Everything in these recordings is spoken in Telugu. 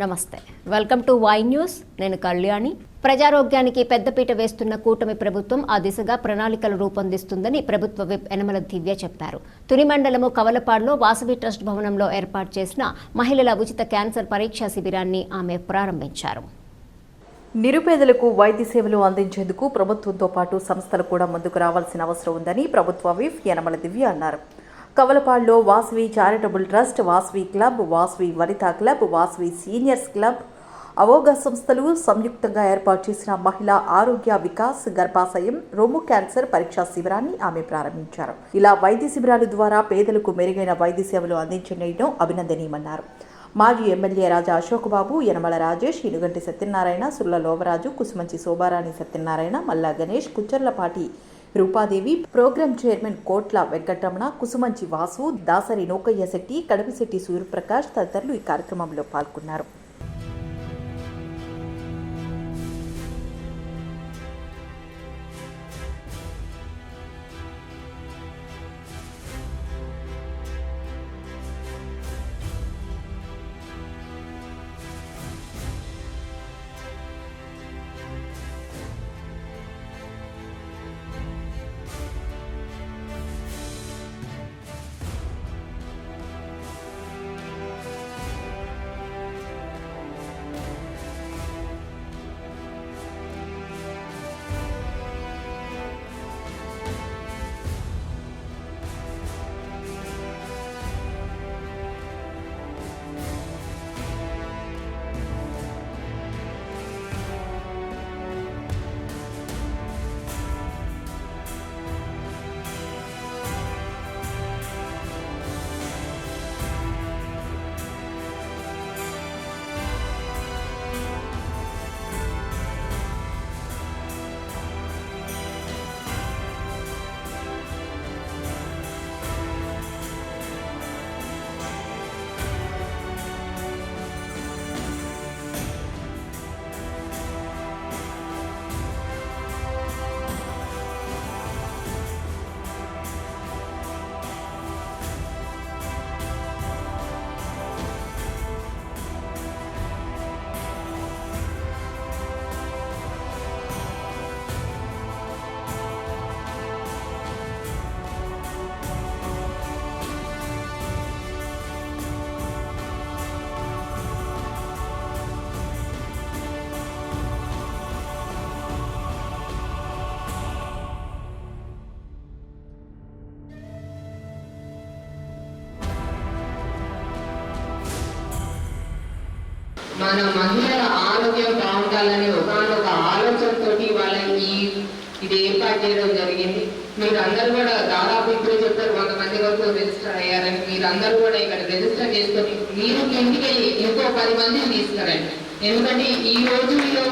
నమస్తే. వెల్కమ్ టు వై న్యూస్ నేను కళ్యాణి. ప్రజారోగ్యానికి పెద్దపీట వేస్తున్న కూటమి ప్రభుత్వం ఆ దిశగా ప్రణాళికలు రూపొందిస్తుందని ప్రభుత్వ విప్ యనమల దివ్య చెప్పారు. తుని మండలము కవలపాడులో వాసవి ట్రస్ట్ భవనంలో ఏర్పాటు చేసిన మహిళల ఉచిత క్యాన్సర్ పరీక్షా శిబిరాన్ని ఆమె ప్రారంభించారు. నిరుపేదలకు వైద్య సేవలు అందించేందుకు ప్రభుత్వంతో పాటు సంస్థలు కూడా ముందుకు రావాల్సిన అవసరం ఉందని ప్రభుత్వ విఫ్ యనమల దివ్య అన్నారు. కవలపాడులో Vasavi charitable trust Vasavi club Vasavi Vanitha club Vasavi seniors club అవోగా సంస్థలు సంయుక్తంగా ఏర్పాటు చేసిన మహిళా ఆరోగ్య వికాస్ గర్భాశయం రొమ్ము క్యాన్సర్ పరీక్షా శిబిరాన్ని ఆమె ప్రారంభించారు. ఇలా వైద్య శిబిరాల ద్వారా పేదలకు మెరుగైన వైద్య సేవలు అందించడం అభినందనీయమన్నారు. మాజీ MLA Raja Ashok Babu Yanamala Rajesh Inuganti Satyanarayana Sulla Lovaraju Kusumanchi Sobharani Satyanarayana Malla Ganesh Kucharlapati Rupadevi program chairman Kotla Venkataramana Kusumanchi Vasu Dasari Nookayya Shetty కడపిశెట్టి Suryaprakash తదితరులు ఈ కార్యక్రమంలో పాల్గొన్నారు. మన మహిళల ఆరోగ్యం బాగుండాలనే ఒకనొక ఆలోచనతో వాళ్ళ ఈ ఇది ఏర్పాటు చేయడం జరిగింది. మీరు అందరూ కూడా దాదాపు ఇప్పుడే చెప్పారు వంద మంది వరకు రిజిస్టర్ అయ్యారని. మీరు అందరూ కూడా ఇక్కడ రిజిస్టర్ చేసుకొని మీరు ఇంటికి వెళ్ళి ఇంకో పది మందిని తీసుకురండి. ఎందుకంటే ఈ రోజుల్లో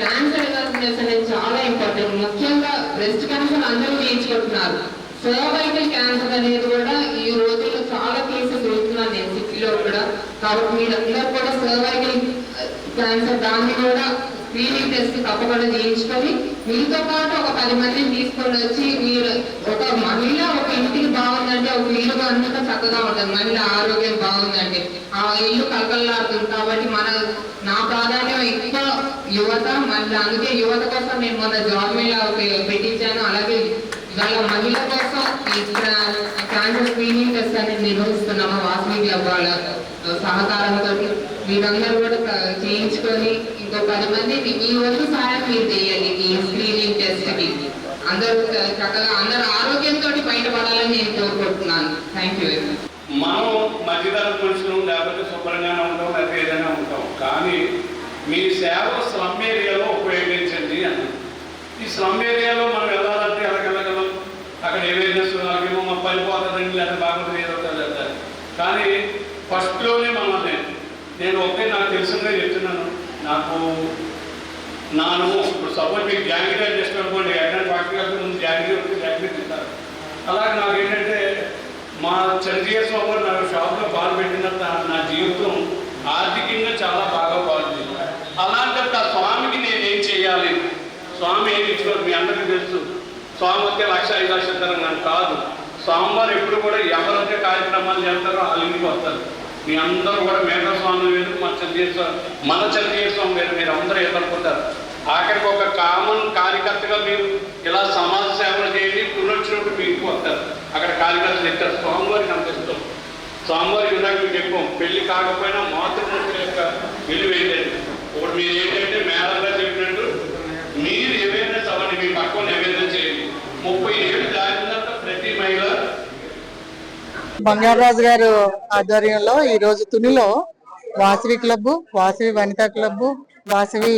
క్యాన్సర్ అవేర్నెస్ అనేది చాలా ఇంపార్టెంట్ ముఖ్యంగా బ్రెస్ట్ క్యాన్సర్ అందరూ నేర్చుకుంటున్నారు సర్వైకల్ క్యాన్సర్ అనేది కూడా ఈ రోజుల్లో చాలా కేసెస్ చూస్తున్నాను నేను సిటీలో కూడా. కాబట్టి మీరందరూ కూడా సర్వైకల్ క్యాన్సర్ దాన్ని కూడా స్క్రీనింగ్ టెస్ట్ తప్పకుండా చేయించుకొని మీతో పాటు ఒక పది మందిని తీసుకొని వచ్చి మీరు ఒక మహిళ ఒక ఇంటికి బాగుందంటే ఒక ఇల్లు అంతా చక్కగా ఉంటుంది. మహిళ ఆరోగ్యం బాగుందంటే ఆ ఇల్లు కలకల్లాడుతుంది కాబట్టి మన నా ప్రాధాన్యం ఎక్కువ యువత మళ్ళీ అందుకే యువత కోసం నేను మొన్న జాబ్ మీద పెట్టించాను. అలాగే వాళ్ళ మహిళ కోసం ఈ క్యాన్సర్ స్క్రీనింగ్ టెస్ట్ అనేది నిర్వహిస్తున్నాము? వాసవి క్లబ్ వాళ్ళ సహకారంతో మీరందరూ కూడా చేయించుకొని ఇంకో పది మంది మీ- వంతు సహాయం మీరు చేయాలి ఈ స్క్రీనింగ్ టెస్ట్కి అందరూ చక్కగా అందరూ ఆరోగ్యంతో బయటపడాలని నేను కోరుకుంటున్నాను. థ్యాంక్ యూ వెరీ మచ్ మనం మధ్యతరగతి మనుషులు లేకపోతే శుభ్రంగానే ఉంటాం లేకపోతే ఏదైనా ఉంటాం. కానీ మీ సేవ స్లమ్ ఏరియాలో ఉపయోగించండి అన్న ఈ స్లమ్ ఏరియాలో మనం వెళ్ళాలంటే ఎలాగెళ్ళగలం అక్కడ అవేర్నెస్ అలాగేమో మా పడిపోతుందండి లేదా బాగుంటుంది ఏదో ఒకటి చెప్తారు కానీ ఫస్ట్లోనే మనల్ని నేను ఒకే నాకు తెలిసిందే చెప్తున్నాను. నాకు నాను ఇప్పుడు సపోజ్ మీకు జాంగిరీ అని చేసిన అనుకోండి ఎక్కడ ఫ్యాక్టరీ ముందు జాంగిరీ వస్తే జాంగిరీ తింటారు అలాగే నాకు ఏంటంటే మా చంద్రియ స్వామి నాకు షాప్లో పాలు పెట్టినంత నా జీవితం ఆర్థికంగా చాలా బాగా బాగుంది అలాంటప్పుడు ఆ స్వామికి నేను ఏం చేయాలి? స్వామి ఏమి ఇచ్చుకోరు? మీ అందరికీ తెలుసు. స్వామి వస్తే లక్ష ఐదు లక్షలు నాకు కాదు. స్వామివారు ఎప్పుడు కూడా ఎవరైతే కార్యక్రమాలు చేస్తారో వాళ్ళ ఇంటికి వస్తారు. మీ అందరూ కూడా మేఘ స్వామి వేరు మన చంద్ర మన చంద్ర స్వామి వేరు మీరు అందరూ ఏమనుకుంటారు ఆఖరికి ఒక కామన్ కార్యకర్తగా మీరు ఇలా సమాజ సేవలు చేయండి పునర్చినప్పుడు మీకు వస్తారు. అక్కడ కార్యకర్తలు ఇస్తారు స్వామివారికి అంత స్వామివారి స్వామివారికి చెప్పాం. పెళ్ళి కాకపోయినా మాతృమూర్తుల యొక్క విలువ ఏంటంటే ఇప్పుడు మీరు ఏంటంటే మేళంగా చెప్పినట్టు మీరు ఏవైనా సభని మీ పక్కన నివేదన చేయండి ముప్పై ఏళ్ళు దాటిన తర్వాత ప్రతి మహిళ బంగారాజు గారు ఆధ్వర్యంలో ఈ రోజు తునిలో Vasavi club Vasavi Vanitha club Vasavi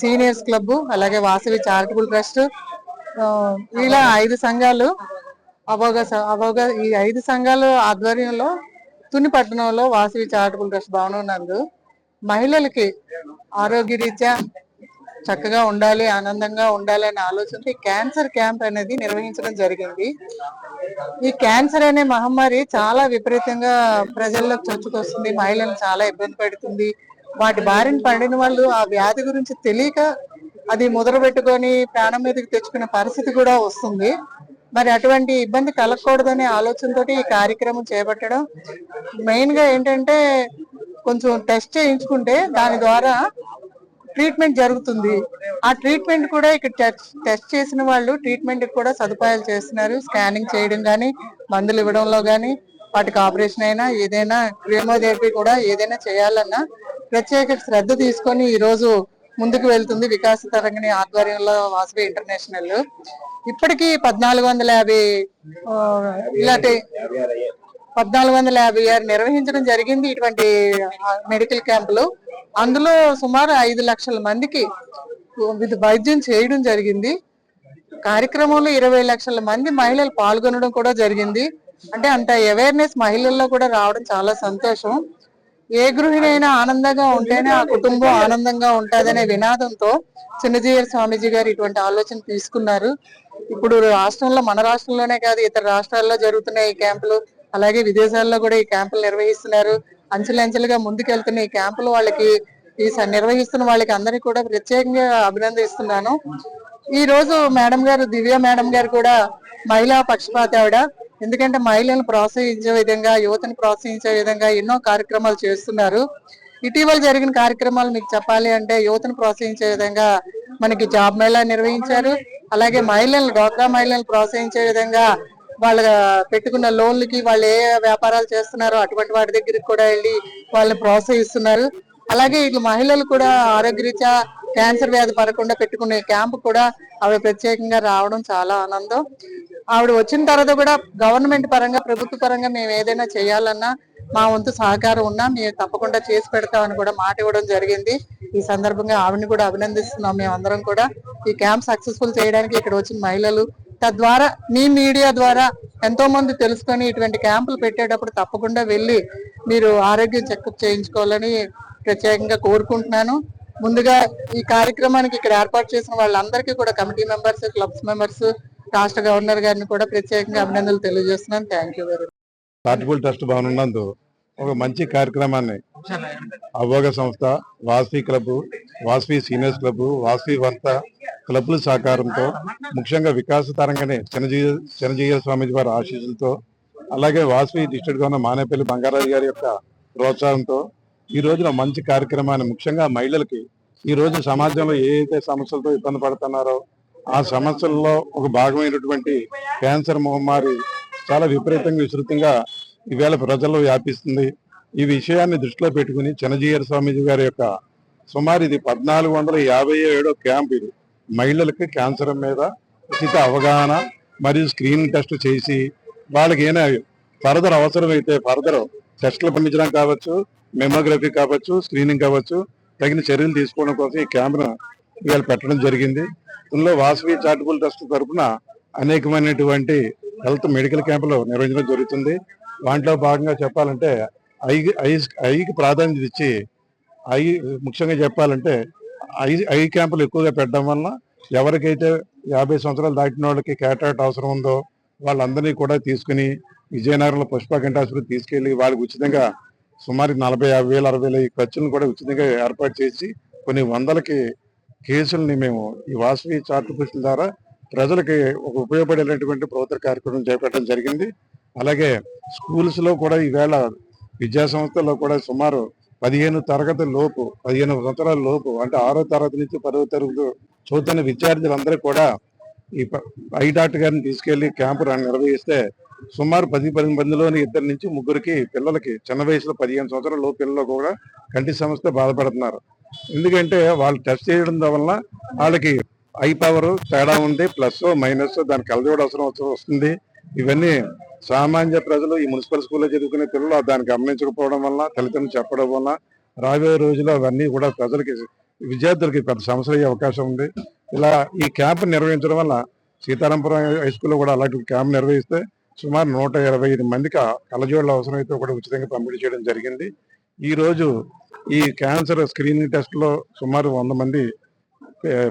seniors club అలాగే వాసవి చారిటబుల్ ట్రస్ట్ ఇలా ఐదు సంఘాలు అవోగ అవోగ ఈ ఐదు సంఘాలు ఆధ్వర్యంలో తుని పట్టణంలో వాసవి చారిటబుల్ ట్రస్ట్ భవనం నందు మహిళలకి ఆరోగ్య రీత్యా చక్కగా ఉండాలి ఆనందంగా ఉండాలి అనే ఆలోచనతో క్యాన్సర్ క్యాంప్ అనేది నిర్వహించడం జరిగింది. ఈ క్యాన్సర్ అనే మహమ్మారి చాలా విపరీతంగా ప్రజల్లోకి చొచ్చుకొస్తుంది. మహిళలను చాలా ఇబ్బంది పెడుతుంది. వాటి బారిన పడిన వాళ్ళు ఆ వ్యాధి గురించి తెలియక అది ముద్ర పెట్టుకొని ప్రాణం మీదకి తెచ్చుకునే పరిస్థితి కూడా వస్తుంది. మరి అటువంటి ఇబ్బంది కలగకూడదనే ఆలోచనతో ఈ కార్యక్రమం చేపట్టడం మెయిన్గా ఏంటంటే కొంచెం టెస్ట్ చేయించుకుంటే దాని ద్వారా ట్రీట్మెంట్ జరుగుతుంది. ఆ ట్రీట్మెంట్ కూడా ఇక్కడ టెస్ట్- టెస్ట్ చేసిన వాళ్ళు ట్రీట్మెంట్ కూడా సదుపాయాలు చేస్తున్నారు. స్కానింగ్ చేయడం కానీ మందులు ఇవ్వడంలో కానీ వాటికి ఆపరేషన్ అయినా ఏదైనా క్రిమోథెరపీ కూడా ఏదైనా చేయాలన్నా ప్రత్యేక శ్రద్ధ తీసుకొని ఈరోజు ముందుకు వెళ్తుంది వికాస తరంగిణి ఆధ్వర్యంలో వాసవి ఇంటర్నేషనల్. ఇప్పటికీ పద్నాలుగు వందల యాభై ఇలాంటి పద్నాలుగు వందల యాభై ఆరు నిర్వహించడం జరిగింది ఇటువంటి మెడికల్ క్యాంపులు. అందులో సుమారు ఐదు లక్షల మందికి వైద్యం చేయడం జరిగింది. కార్యక్రమంలో ఇరవై లక్షల మంది మహిళలు పాల్గొనడం కూడా జరిగింది. అంటే అంత అవేర్నెస్ మహిళల్లో కూడా రావడం చాలా సంతోషం. ఏ గృహిణైనా ఆనందంగా ఉంటేనే ఆ కుటుంబం ఆనందంగా ఉంటుందనే వినాదంతో చిన్నజీయర్ స్వామీజీ గారు ఇటువంటి ఆలోచన తీసుకున్నారు. ఇప్పుడు రాష్ట్రంలో మన రాష్ట్రంలోనే కాదు ఇతర రాష్ట్రాల్లో జరుగుతున్న ఈ క్యాంపులు అలాగే విదేశాల్లో కూడా ఈ క్యాంపులు నిర్వహిస్తున్నారు. అంచెలంచెలుగా ముందుకెళ్తున్న ఈ క్యాంపులు వాళ్ళకి ఈ నిర్వహిస్తున్న వాళ్ళకి అందరికీ కూడా ప్రత్యేకంగా అభినందిస్తున్నాను. ఈ రోజు మేడం గారు దివ్య మేడం గారు కూడా మహిళా పక్షపాత ఆవిడ. ఎందుకంటే మహిళలను ప్రోత్సహించే విధంగా యువతను ప్రోత్సహించే విధంగా ఎన్నో కార్యక్రమాలు చేస్తున్నారు. ఇటీవల జరిగిన కార్యక్రమాలు మీకు చెప్పాలి అంటే యువతను ప్రోత్సహించే విధంగా మనకి జాబ్ మేళా నిర్వహించారు. అలాగే మహిళలను డోక్రా మహిళలను ప్రోత్సహించే విధంగా వాళ్ళ పెట్టుకున్న లోన్లకి వాళ్ళు ఏ వ్యాపారాలు చేస్తున్నారో అటువంటి వాటి దగ్గరికి కూడా వెళ్ళి వాళ్ళని ప్రోత్సహిస్తున్నారు. అలాగే ఇట్లా మహిళలు కూడా ఆరోగ్యరీత్యా క్యాన్సర్ వ్యాధి పడకుండా పెట్టుకునే క్యాంప్ కూడా ఆవిడ ప్రత్యేకంగా రావడం చాలా ఆనందం. ఆవిడ వచ్చిన తర్వాత కూడా గవర్నమెంట్ పరంగా ప్రభుత్వ పరంగా మేము ఏదైనా చేయాలన్నా మా వంతు సహకారం ఉన్నా మేము తప్పకుండా చేసి పెడతామని కూడా మాట ఇవ్వడం జరిగింది. ఈ సందర్భంగా ఆవిడని కూడా అభినందిస్తున్నాం మేమందరం కూడా. ఈ క్యాంప్ సక్సెస్ఫుల్ చేయడానికి ఇక్కడ వచ్చిన మహిళలు తద్వారా మీ మీడియా ద్వారా ఎంతో మంది తెలుసుకొని ఇటువంటి క్యాంపులు పెట్టేటప్పుడు తప్పకుండా వెళ్ళి మీరు ఆరోగ్యం చెకప్ చేయించుకోవాలని ప్రత్యేకంగా కోరుకుంటున్నాను. ముందుగా ఈ కార్యక్రమానికి ఇక్కడ ఏర్పాటు చేసిన వాళ్ళందరికీ కూడా కమిటీ మెంబర్స్ క్లబ్స్ మెంబర్స్ రాష్ట్ర గవర్నర్ గారిని కూడా ప్రత్యేకంగా అభినందనలు తెలియజేస్తున్నాను. Thank you very much trust భవనం నందు ఒక మంచి కార్యక్రమాన్ని. అవోగ సంస్థ Vasavi club Vasavi seniors club Vasavi వంత క్లబ్ల సహకారంతో ముఖ్యంగా వికాస తరంగానే చిన్నజీయ చిన్నజీయ స్వామీజీ వారి ఆశీస్సులతో అలాగే వాస్వి డిస్ట్రిక్ట్ గవర్నర్ మానేపల్లి బంగారాజు గారి యొక్క ప్రోత్సాహంతో ఈ రోజున మంచి కార్యక్రమాన్ని ముఖ్యంగా మహిళలకి ఈ రోజు సమాజంలో ఏ అయితే సమస్యలతో ఇబ్బంది పడుతున్నారో ఆ సమస్యల్లో ఒక భాగమైనటువంటి క్యాన్సర్ మహమ్మారి చాలా విపరీతంగా విస్తృతంగా ఈవేళ ప్రజల్లో వ్యాపిస్తుంది. ఈ విషయాన్ని దృష్టిలో పెట్టుకుని చిన్నజీయర్ స్వామీజీ గారి యొక్క సుమారు ఇది పద్నాలుగు వందల యాభై ఏడో క్యాంప్ ఇది. మహిళలకు క్యాన్సర్ మీద ఉచిత అవగాహన మరియు స్క్రీనింగ్ టెస్ట్ చేసి వాళ్ళకి ఏమైనా ఫర్దర్ అవసరమైతే ఫర్దర్ టెస్టులు పంపించడం కావచ్చు మెమోగ్రఫీ కావచ్చు స్క్రీనింగ్ కావచ్చు తగిన చర్యలు తీసుకోవడం కోసం ఈ క్యాంప్ను ఇవాళ పెట్టడం జరిగింది. ఇందులో వాసవి చారిటబుల్ ట్రస్ట్ తరఫున అనేకమైనటువంటి హెల్త్ మెడికల్ క్యాంపులు నిర్వహించడం జరుగుతుంది. దాంట్లో భాగంగా చెప్పాలంటే ఐ ఐ ఐకి ప్రాధాన్యత ఇచ్చి ఐ ముఖ్యంగా చెప్పాలంటే ఐ ఐ క్యాంపులు ఎక్కువగా పెట్టడం వలన ఎవరికైతే యాభై సంవత్సరాలు దాటిన వాళ్ళకి కేటాట్ అవసరం ఉందో వాళ్ళందరినీ కూడా తీసుకుని విజయనగరంలో పుష్ప గంట తీసుకెళ్ళి తీసుకెళ్ళి వాళ్ళకి ఉచితంగా సుమారు నలభై యాభై వేల అరవై వేల ఈ ఖర్చులను కూడా ఉచితంగా ఏర్పాటు చేసి కొన్ని వందలకి కేసుల్ని మేము ఈ వాసవి చార్ట్ పుస్తకం ద్వారా ప్రజలకి ఒక ఉపయోగపడేటటువంటి ప్రభుత్వ కార్యక్రమం చేపట్టడం జరిగింది. అలాగే స్కూల్స్లో కూడా ఈవేళ విద్యా సంస్థల్లో కూడా సుమారు పదిహేను తరగతి లోపు పదిహేను సంవత్సరాల లోపు అంటే ఆరో తరగతి నుంచి పదో తరగతి చదువుతున్న విద్యార్థులందరూ కూడా ఈ ప- గారిని తీసుకెళ్ళి క్యాంపు నిర్వహిస్తే సుమారు పది పది మందిలోని ఇద్దరు నుంచి ముగ్గురికి పిల్లలకి చిన్న వయసులో పదిహేను సంవత్సరాల లోపు పిల్లలు కూడా కంటి సమస్య బాధపడుతున్నారు. ఎందుకంటే వాళ్ళు టెస్ట్ చేయడం వల్ల వాళ్ళకి ఐ పవర్ తేడా ఉంది ప్లస్ మైనస్ దానికి కలజోడు అవసరం వస్తుంది. ఇవన్నీ సామాన్య ప్రజలు ఈ మున్సిపల్ స్కూల్లో చదువుకునే పిల్లలు దాన్ని గమనించకపోవడం వల్ల తల్లిదండ్రులు చెప్పడం వల్ల రాబోయే రోజుల్లో అవన్నీ కూడా ప్రజలకి విద్యార్థులకి పెద్ద సమస్య అయ్యే అవకాశం ఉంది. ఇలా ఈ క్యాంప్ నిర్వహించడం వల్ల సీతారాంపురం హై స్కూల్లో కూడా అలాంటి క్యాంప్ నిర్వహిస్తే సుమారు నూట ఇరవై ఐదు మందికి కలజోళ్ళ అవసరమైతే కూడా ఉచితంగా పంపిణీ చేయడం జరిగింది. ఈరోజు ఈ క్యాన్సర్ స్క్రీనింగ్ టెస్ట్లో సుమారు వంద మంది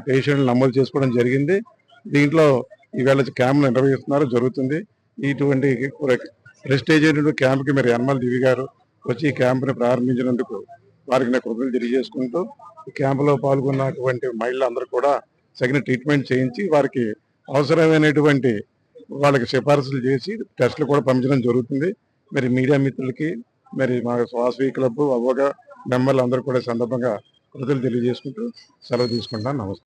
పేషెంట్లు నమోదు చేసుకోవడం జరిగింది. దీంట్లో ఈవేళ క్యాంప్ను నిర్వహిస్తున్నారు జరుగుతుంది. ఇటువంటి ప్రెస్టేజ్ క్యాంప్కి మీరు యనమల దివి గారు వచ్చి ఈ క్యాంప్ను ప్రారంభించినందుకు వారికి నా కృతజ్ఞతలు తెలియజేసుకుంటూ ఈ క్యాంపులో పాల్గొన్నటువంటి మహిళలందరూ కూడా తగిన ట్రీట్మెంట్ చేయించి వారికి అవసరమైనటువంటి వాళ్ళకి సిఫార్సులు చేసి టెస్టులు కూడా పంపించడం జరుగుతుంది. మరి మీడియా మిత్రులకి మరి మా స్వాసవి క్లబ్ అవ్వగా మెంబర్లు అందరూ కూడా సందర్భంగా కృతజ్ఞతలు తెలియజేసుకుంటూ సెలవు తీసుకుంటాను నమస్తే.